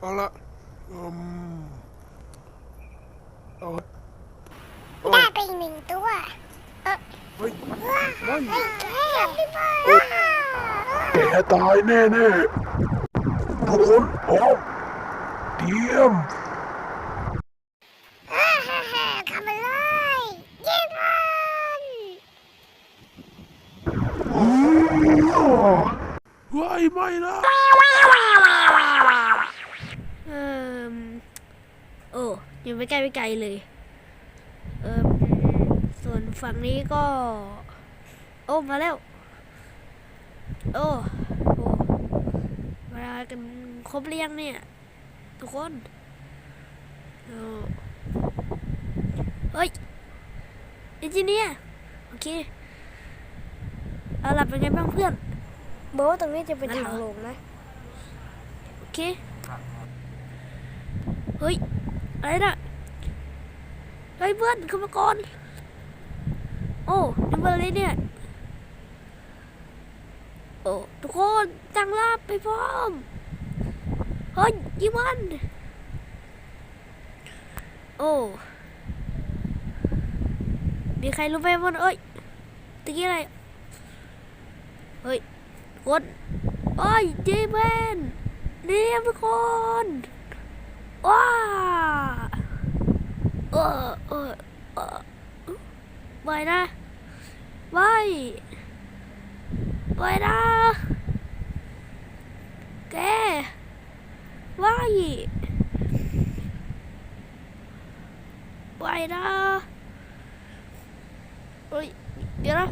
เอาละอืมเอาได้ไปอีกหนึ่งตัวเฮ้ยว้าเฮ้ยเฮ้ยเฮ้ยพี่บอลแกตายแน่ๆทุกคนพร้อมเตรียมฮ่าฮ่าฮ่าเข้ามาเลยยิงมันว้ายไม่นะ เอ่มโอ้ยังไม่ใกล้ไม่ไกลเลย เอ่มส่วนฝั่งนี้ก็ โอ้มาแล้ว โอ้โอ้มากันครบเรียงเนี่ย ทุกคนโอ้เฮ้ยเอนจิเนียร์โอเคเอาหลับเป็นไงบ้างเพื่อนบอกว่าตรงนี้จะเป็นงั้นทาเหรองลงนะ โอเค เฮ้ย อะไรนะเฮ้ยเพื่อนเข้ามาก่อนโอ้นี่มันอะไรเนี่ยโอ้ทุกคนตั้งรับไปพร้อมเฮ้ยยิงมันโอ้มีใครรู้ไหมว่าเอ้ยตะกี้อะไรเฮ้ยคนโอ้ยเจแมนเนี่ยทุกคน โอ้ไว้นะไปไว้นะแกไว้ไว้นะเฮ้ยเดี๋ยวนะ